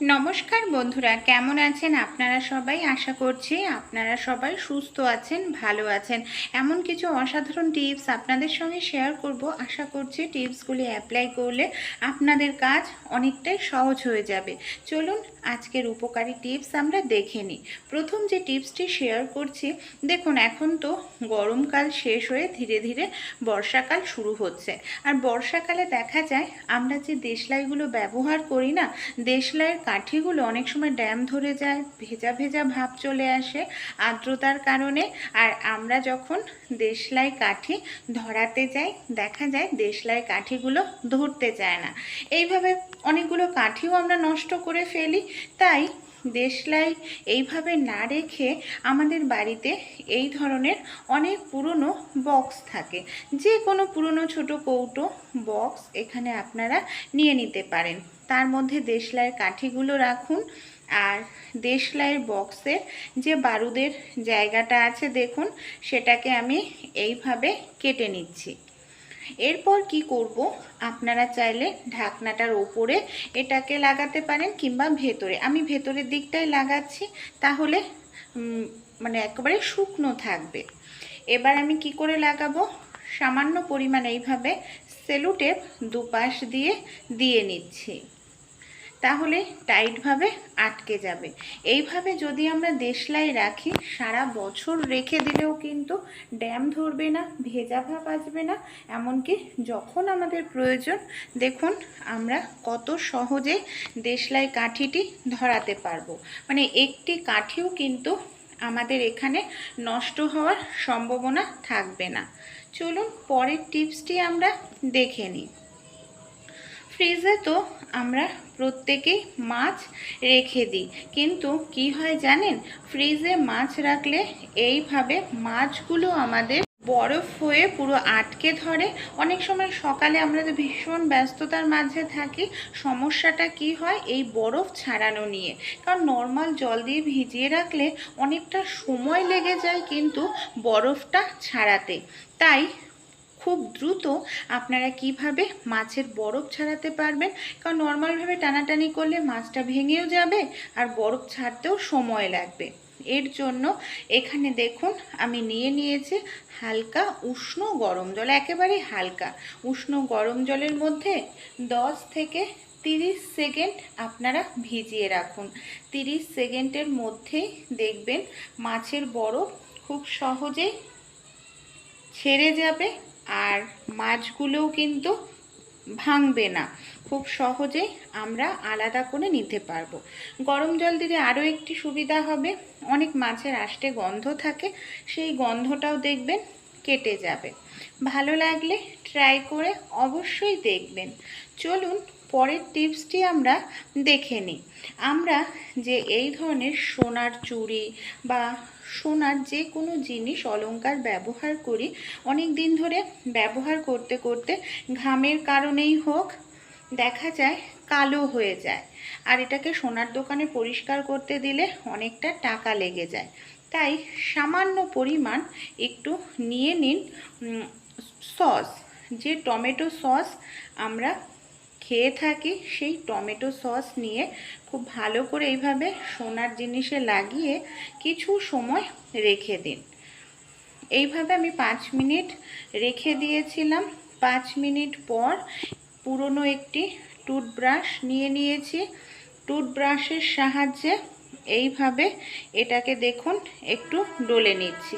নমস্কার বন্ধুরা, কেমন আছেন আপনারা সবাই? আশা করছি আপনারা সবাই সুস্থ আছেন, ভালো আছেন। এমন কিছু অসাধারণ টিপস আপনাদের সঙ্গে শেয়ার করব। আশা করছি টিপসগুলি অ্যাপ্লাই করলে আপনাদের কাজ অনেকটাই সহজ হয়ে যাবে। চলুন আজকের উপকারী টিপস আমরা দেখে নিই। প্রথম যে টিপসটি শেয়ার করছি, দেখুন এখন তো গরমকাল শেষ হয়ে ধীরে ধীরে বর্ষাকাল শুরু হচ্ছে। আর বর্ষাকালে দেখা যায়, আমরা যে দেশলাইগুলো ব্যবহার করি না, দেশলাইয়ের কাঠিগুলো অনেক সময় ড্যাম ধরে যায়, ভেজা ভেজা ভাব চলে আসে আর্দ্রতার কারণে। আর আমরা যখন দেশলাই কাঠি ধরাতে যাই, দেখা যায় দেশলাই কাঠিগুলো ধরতে চায় না। এইভাবে অনেকগুলো কাঠিও আমরা নষ্ট করে ফেলি। তাই দেশলাই এইভাবে না রেখে আমাদের বাড়িতে এই ধরনের অনেক পুরনো বক্স থাকে। যে কোনো পুরনো ছোট কৌটো বক্স এখানে আপনারা নিয়ে নিতে পারেন। তার মধ্যে দেশলাইয়ের কাঠিগুলো রাখুন। আর দেশলাইয়ের বক্সের যে বারুদের জায়গাটা আছে দেখুন, সেটাকে আমি এইভাবে কেটে নিচ্ছি। এরপর কি করব? আপনারা চাইলে ঢাকনাটার ওপরে এটাকে লাগাতে পারেন কিংবা ভেতরে। আমি ভেতরের দিকটাই লাগাচ্ছি, তাহলে মানে একেবারে শুকনো থাকবে। এবার আমি কি করে লাগাবো? সামান্য পরিমাণ এইভাবে সেলুটেপ দুপাশ দিয়ে দিয়ে নিচ্ছি। তাহলে টাইটভাবে আটকে যাবে। এইভাবে যদি আমরা দেশলাই রাখি, সারা বছর রেখে দিলেও কিন্তু ড্যাম ধরবে না, ভেজা ভাব আসবে না। এমনকি যখন আমাদের প্রয়োজন, দেখুন আমরা কত সহজে দেশলাই কাঠিটি ধরাতে পারব। মানে একটি কাঠিও কিন্তু আমাদের এখানে নষ্ট হওয়ার সম্ভাবনা থাকবে না। চলুন পরের টিপসটি আমরা দেখে নিই। ফ্রিজে তো আমরা প্রত্যেকেই মাছ রেখে দিই, কিন্তু কি হয় জানেন? ফ্রিজে মাছ রাখলে এইভাবে মাছগুলো আমাদের বরফ হয়ে পুরো আটকে ধরে। অনেক সময় সকালে আমরা তো ভীষণ ব্যস্ততার মাঝে থাকি, সমস্যাটা কি হয়? এই বরফ ছাড়ানো নিয়ে। কারণ নর্মাল জল দিয়ে ভিজিয়ে রাখলে অনেকটা সময় লেগে যায় কিন্তু বরফটা ছাড়াতে। তাই খুব দ্রুত আপনারা কীভাবে মাছের বরফ ছাড়াতে পারবেন? কারণ নর্মালভাবে টানাটানি করলে মাছটা ভেঙেও যাবে আর বরফ ছাড়তেও সময় লাগবে। এর জন্য এখানে দেখুন আমি নিয়ে নিয়েছি হালকা উষ্ণ গরম জল একেবারে হালকা। উষ্ণ গরম জলের মধ্যে দশ থেকে তিরিশ সেকেন্ড আপনারা ভিজিয়ে রাখুন। তিরিশ সেকেন্ডের মধ্যেই দেখবেন মাছের বরফ খুব সহজেই ছেড়ে যাবে আর মাছগুলোও কিন্তু ভাঙবে না। খুব সহজেই আমরা আলাদা করে নিতে পারব। গরম জল দিলে আরও একটি সুবিধা হবে। অনেক মাছের আষ্টে গন্ধ থাকে, সেই গন্ধটাও দেখবেন কেটে যাবে। ভালো লাগলে ট্রাই করে অবশ্যই দেখবেন। চলুন, পরের টিপসটি আমরা দেখে নিই। আমরা যে এই ধরনের সোনার চুড়ি বা সোনার যে কোনো জিনিস অলঙ্কার ব্যবহার করি, অনেক দিন ধরে ব্যবহার করতে করতে ঘামের কারণেই হোক দেখা যায় কালো হয়ে যায়। আর এটাকে সোনার দোকানে পরিষ্কার করতে দিলে অনেকটা টাকা লেগে যায়। তাই সামান্য পরিমাণ একটু নিয়ে নিন সস। যে টমেটো সস আমরা খেয়ে থাকি, সেই টমেটো সস নিয়ে খুব ভালো করে এইভাবে সোনার জিনিসে লাগিয়ে কিছু সময় রেখে দিন। এইভাবে আমি পাঁচ মিনিট রেখে দিয়েছিলাম। পাঁচ মিনিট পর পুরনো একটি টুথব্রাশ নিয়ে নিয়েছি। টুথব্রাশের সাহায্যে এইভাবে এটাকে দেখুন, একটু ডলে নিচ্ছি।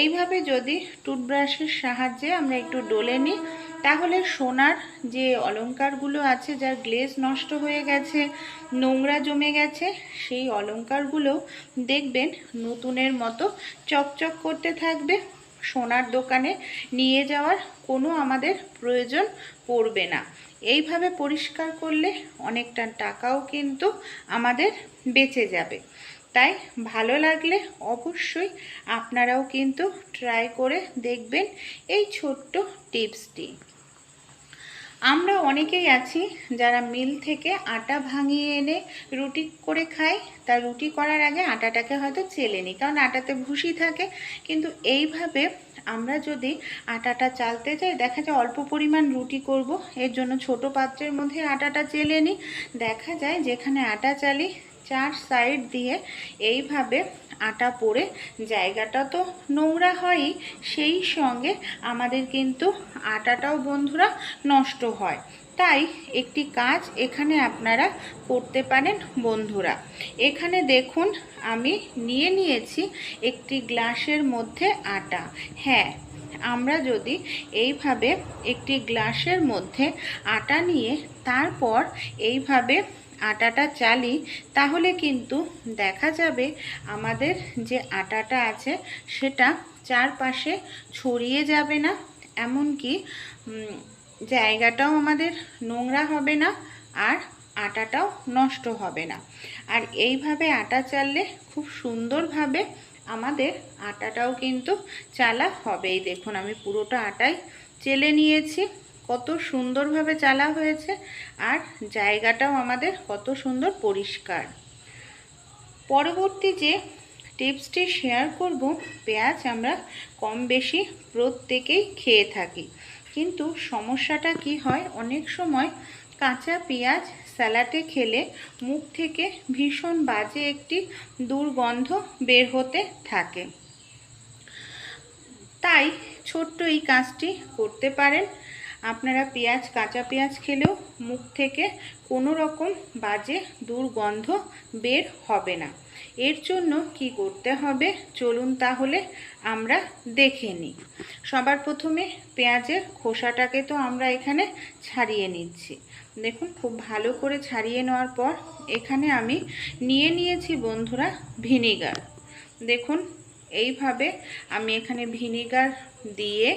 এইভাবে যদি টুথব্রাশের সাহায্যে আমরা একটু ডলে নিই, তাহলে সোনার যে অলঙ্কারগুলো আছে, যার গ্লেজ নষ্ট হয়ে গেছে, নোংরা জমে গেছে, সেই অলংকারগুলো দেখবেন নতুনের মতো চকচক করতে থাকবে। সোনার দোকানে নিয়ে যাওয়ার কোনো আমাদের প্রয়োজন পড়বে না। এইভাবে পরিষ্কার করলে অনেকটা টাকাও কিন্তু আমাদের বেঁচে যাবে। তাই ভালো লাগলে অবশ্যই আপনারাও কিন্তু ট্রাই করে দেখবেন এই ছোট্ট টিপসটি। আমরা অনেকেই আছি যারা মিল থেকে আটা ভাঙিয়ে এনে রুটি করে খাই। তা রুটি করার আগে আটাটাকে হয়তো চেলে নিই, কারণ আটাতে ভুসি থাকে। কিন্তু এইভাবে আমরা যদি আটাটা চালতে যাই, দেখা যায় অল্প পরিমাণ রুটি করব। এর জন্য ছোট পাত্রের মধ্যে আটাটা চেলে নিই। দেখা যায় যেখানে আটা চালি, চার সাইড দিয়ে এইভাবে আটা পড়ে জায়গাটা তো নোংরা হয়ই, সেই সঙ্গে আমাদের কিন্তু আটাটাও বন্ধুরা নষ্ট হয়। তাই একটি কাজ এখানে আপনারা করতে পারেন বন্ধুরা। এখানে দেখুন, আমি নিয়ে নিয়েছি একটি গ্লাসের মধ্যে আটা। হ্যাঁ আমরা যদি এইভাবে একটি গ্লাসের মধ্যে আটা নিয়ে তারপর এইভাবে আটাটা চালি, তাহলে কিন্তু দেখা যাবে আমাদের যে আটাটা আছে সেটা চারপাশে ছড়িয়ে যাবে না। এমনকি জায়গাটাও আমাদের নোংরা হবে না আর আটাটাও নষ্ট হবে না। আর এইভাবে আটা চাললে খুব সুন্দরভাবে আমাদের আটাটাও কিন্তু চালা হবেই। দেখুন, আমি পুরোটা আটাই চেলে নিয়েছি। কত সুন্দরভাবে চালা হয়েছে আর জায়গাটাও আমাদের কত সুন্দর পরিষ্কার। পরবর্তী যে টিপসটি শেয়ার করব, পেঁয়াজ আমরা কম বেশি প্রত্যেকেই খেয়ে থাকি। কিন্তু সমস্যাটা কি হয়? অনেক সময় কাঁচা পেঁয়াজ স্যালাডে খেলে মুখ থেকে ভীষণ বাজে একটি দুর্গন্ধ বের হতে থাকে। তাই ছোট্ট এই কাজটি করতে পারেন। আপনারা পেঁয়াজ, কাঁচা পেঁয়াজ খেলেও মুখ থেকে কোনো রকম বাজে দুর্গন্ধ বের হবে না। এর জন্য কি করতে হবে? চলুন তাহলে আমরা দেখে নিই। সবার প্রথমে পেঁয়াজের খোসাটাকে তো আমরা এখানে ছাড়িয়ে নিচ্ছি। দেখুন, খুব ভালো করে ছাড়িয়ে নেওয়ার পর এখানে আমি নিয়ে নিয়েছি বন্ধুরা ভিনিগার। দেখুন, এইভাবে আমি এখানে ভিনিগার দিয়ে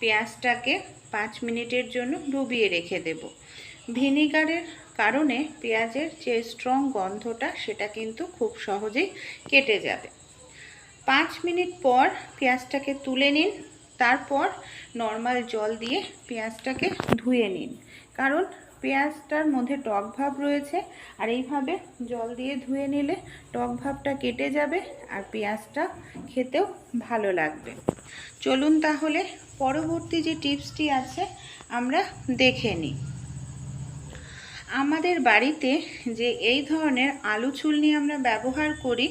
পেঁয়াজটাকে পাঁচ মিনিটের জন্য ডুবিয়ে রেখে দেব। ভিনিগারের কারণে পেঁয়াজের যে স্ট্রং গন্ধটা, সেটা কিন্তু খুব সহজেই কেটে যাবে। পাঁচ মিনিট পর পেঁয়াজটাকে তুলে নিন। তারপর নর্মাল জল দিয়ে পেঁয়াজটাকে ধুয়ে নিন। কারণ পেঁয়াজটার মধ্যে টক ভাব রয়েছে, আর এইভাবে জল দিয়ে ধুয়ে নিলে টক ভাবটা কেটে যাবে আর পেঁয়াজটা খেতেও ভালো লাগবে। চলুন তাহলে পরবর্তী যে টিপসটি আছে আমরা দেখে নিই। আমাদের বাড়িতে যে এই ধরনের আলু ছুলনি আমরা ব্যবহার করি,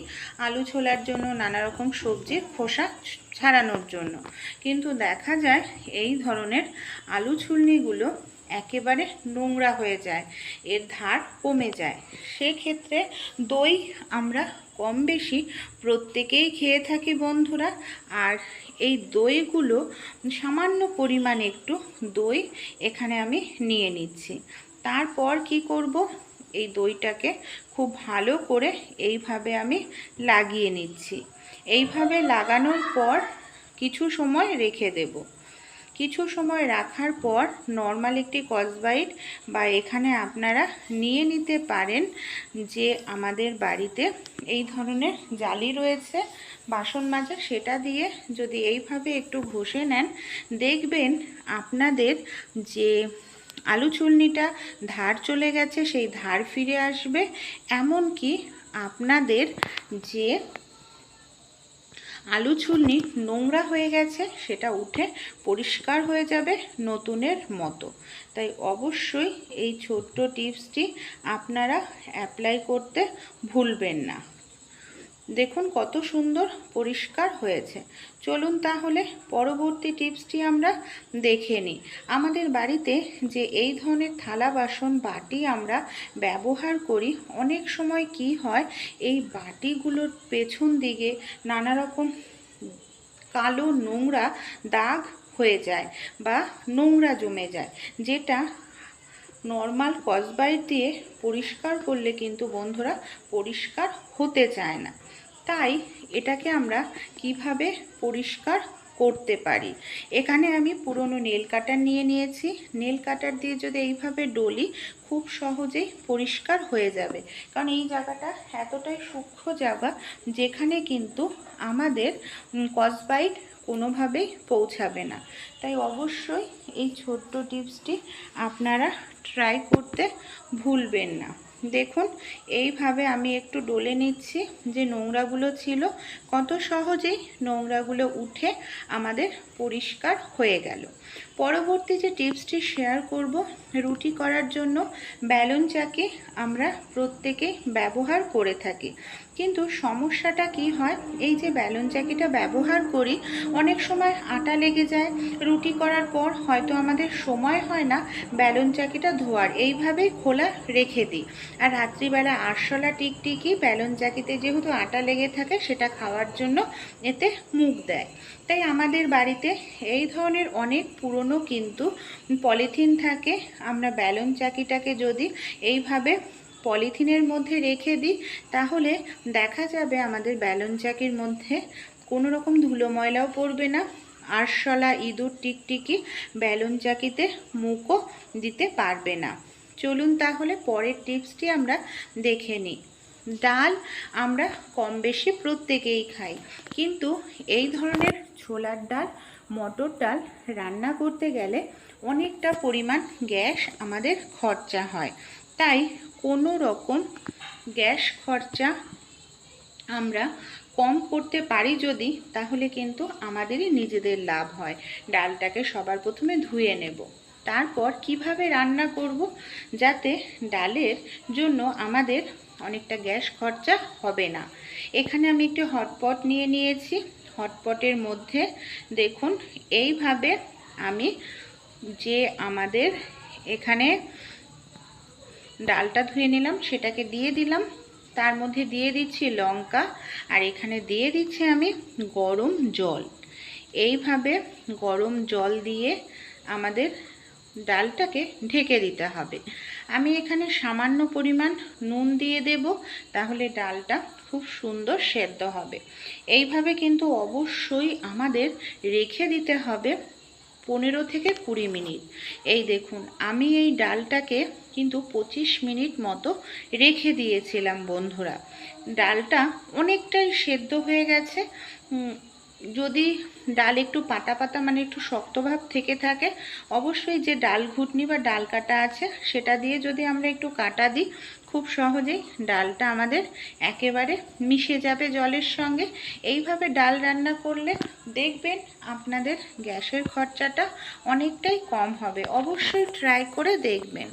আলু ছোলার জন্য নানা রকম সবজির খোসা ছাড়ানোর জন্য। কিন্তু দেখা যায় এই ধরনের আলু ছুলনিগুলো একেবারে নোংরা হয়ে যায়, এর ধার কমে যায়। সেক্ষেত্রে দই আমরা কম বেশি প্রত্যেকেই খেয়ে থাকি বন্ধুরা। আর এই দইগুলো সামান্য পরিমাণে একটু দই এখানে আমি নিয়ে নিচ্ছি। তারপর কি করব? এই দইটাকে খুব ভালো করে এইভাবে আমি লাগিয়ে নিচ্ছি। এইভাবে লাগানোর পর কিছু সময় রেখে দেব। কিছু সময় রাখার পর নর্মাল একটি কসবাইট বা এখানে আপনারা নিয়ে নিতে পারেন যে আমাদের বাড়িতে এই ধরনের জালি রয়েছে, বাসন মাজা সেটা দিয়ে যদি এইভাবে একটু ঘষে নেন, দেখবেন আপনাদের যে আলু চুলনিটা ধার চলে গেছে, সেই ধার ফিরে আসবে। এমনকি আপনাদের যে আলু ছুলনি নোংরা হয়ে গেছে, সেটা উঠে পরিষ্কার হয়ে যাবে নতুনের মতো। তাই অবশ্যই এই ছোট্ট টিপসটি আপনারা অ্যাপ্লাই করতে ভুলবেন না। দেখুন কত সুন্দর পরিষ্কার হয়েছে। চলুন তাহলে পরবর্তী টিপসটি আমরা দেখে নিই। আমাদের বাড়িতে যে এই ধরনের থালা বাসন বাটি আমরা ব্যবহার করি, অনেক সময় কি হয়, এই বাটিগুলোর পেছন দিকে নানা রকম কালো নোংরা দাগ হয়ে যায় বা নোংরা জমে যায়, যেটা নর্মাল কসবাইট দিয়ে পরিষ্কার করলে কিন্তু বন্ধুরা পরিষ্কার হতে চায় না। তাই এটাকে আমরা কীভাবে পরিষ্কার করতে পারি? এখানে আমি পুরনো নেল কাটার নিয়ে নিয়েছি। নেল কাটার দিয়ে যদি এইভাবে ডলি, খুব সহজেই পরিষ্কার হয়ে যাবে। কারণ এই জায়গাটা এতটাই সূক্ষ্ম জায়গা, যেখানে কিন্তু আমাদের কসবাইট কোনোভাবেই পৌঁছাবে না। তাই অবশ্যই এই ছোট্ট টিপসটি আপনারা ট্রাই করতে ভুলবেন না। দেখুন, এইভাবে আমি একটু ডলে নিচ্ছি যে নোংরাগুলো ছিল, কত সহজেই নোংরাগুলো উঠে আমাদের পরিষ্কার হয়ে গেল। পরবর্তী যে টিপসটি শেয়ার করব, রুটি করার জন্য ব্যালন চাকি আমরা প্রত্যেকে ব্যবহার করে থাকি। কিন্তু সমস্যাটা কি হয়? এই যে ব্যালন চাকিটা ব্যবহার করি, অনেক সময় আটা লেগে যায়, রুটি করার পর হয়তো আমাদের সময় হয় না ব্যালন চাকিটা ধোয়ার। এইভাবেই খোলা রেখে দিই। আর রাত্রিবেলা আরশোলা টিকটিকি ব্যালন চাকিতে যেহেতু আটা লেগে থাকে, সেটা খাওয়ার জন্য এতে মুখ দেয়। তাই আমাদের বাড়িতে এই ধরনের অনেক পুরনো কিন্তু পলিথিন থাকে। আমরা ব্যালন চাকিটাকে যদি এইভাবে পলিথিনের মধ্যে রেখে দিই, তাহলে দেখা যাবে আমাদের ব্যালন চাকির মধ্যে কোনো রকম ধুলো ময়লাও পড়বে না। আরশলা, ইঁদুর, টিকটিকি, ব্যালন চাকিতে মুখও দিতে পারবে না। চলুন তাহলে পরের টিপসটি আমরা দেখে নিই। ডাল আমরা কম বেশি প্রত্যেকেই খাই, কিন্তু এই ধরনের ছোলার ডাল, মটর ডাল রান্না করতে গেলে অনেকটা পরিমাণ গ্যাস আমাদের খরচা হয়। তাই কোনো রকম গ্যাস খরচা আমরা কম করতে পারি যদি, তাহলে কিন্তু আমাদেরই নিজেদের লাভ হয়। ডালটাকে সবার প্রথমে ধুয়ে নেব। তারপর কীভাবে রান্না করব? যাতে ডালের জন্য আমাদের অনেকটা গ্যাস খরচা হবে না। এখানে আমি একটি হটপট নিয়ে নিয়েছি। হটপটের মধ্যে দেখুন, এইভাবে আমি যে আমাদের এখানে ডালটা ধুয়ে নিলাম, সেটাকে দিয়ে দিলাম। তার মধ্যে দিয়ে দিচ্ছি লঙ্কা, আর এখানে দিয়ে দিচ্ছি আমি গরম জল। এইভাবে গরম জল দিয়ে আমাদের ডালটাকে ঢেকে দিতে হবে। আমি এখানে সামান্য পরিমাণ নুন দিয়ে দেব, তাহলে ডালটা খুব সুন্দর সেদ্ধ হবে। এইভাবে কিন্তু অবশ্যই আমাদের রেখে দিতে হবে পনেরো থেকে কুড়ি মিনিট। এই দেখুন, আমি এই ডালটাকে কিন্তু পঁচিশ মিনিট মতো রেখে দিয়েছিলাম বন্ধুরা। ডালটা অনেকটাই সেদ্ধ হয়ে গেছে। যদি ডাল একটু পাতা পাতা মানে একটু শক্তভাব থেকে থাকে, অবশ্যই যে ডাল ঘুটনি বা ডাল কাটা আছে, সেটা দিয়ে যদি আমরা একটু কাটা দিই, খুব সহজেই ডালটা আমাদের একেবারে মিশে যাবে জলের সঙ্গে। এইভাবে ডাল রান্না করলে দেখবেন আপনাদের গ্যাসের খরচাটা অনেকটাই কম হবে। অবশ্যই ট্রাই করে দেখবেন।